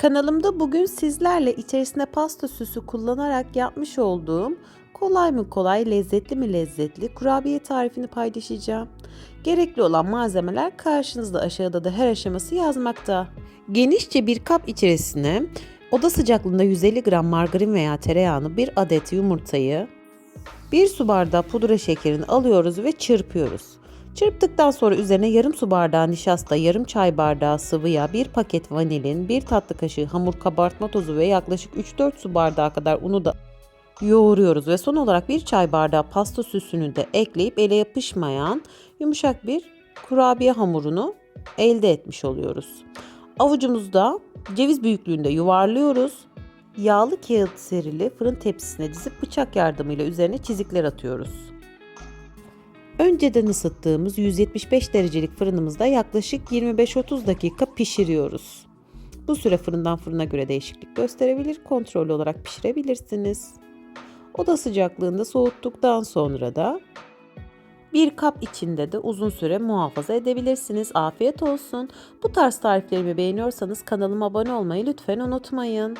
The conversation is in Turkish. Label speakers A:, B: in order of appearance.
A: Kanalımda bugün sizlerle içerisine pasta süsü kullanarak yapmış olduğum kolay mı kolay, lezzetli mi lezzetli kurabiye tarifini paylaşacağım. Gerekli olan malzemeler karşınızda aşağıda da her aşaması yazmakta. Genişçe bir kap içerisine oda sıcaklığında 150 gram margarin veya tereyağını, bir adet yumurtayı, bir su bardağı pudra şekerini alıyoruz ve çırpıyoruz. Çırptıktan sonra üzerine yarım su bardağı nişasta, yarım çay bardağı sıvı yağ, bir paket vanilin, bir tatlı kaşığı hamur kabartma tozu ve yaklaşık 3-4 su bardağı kadar unu da yoğuruyoruz ve son olarak bir çay bardağı pasta süsünü de ekleyip ele yapışmayan yumuşak bir kurabiye hamurunu elde etmiş oluyoruz. Avucumuzda ceviz büyüklüğünde yuvarlıyoruz. Yağlı kağıt serili fırın tepsisine dizip bıçak yardımıyla üzerine çizikler atıyoruz. Önceden ısıttığımız 175 derecelik fırınımızda yaklaşık 25-30 dakika pişiriyoruz. Bu süre fırından fırına göre değişiklik gösterebilir, kontrollü olarak pişirebilirsiniz. Oda sıcaklığında soğuttuktan sonra da bir kap içinde de uzun süre muhafaza edebilirsiniz. Afiyet olsun. Bu tarz tariflerimi beğeniyorsanız kanalıma abone olmayı lütfen unutmayın.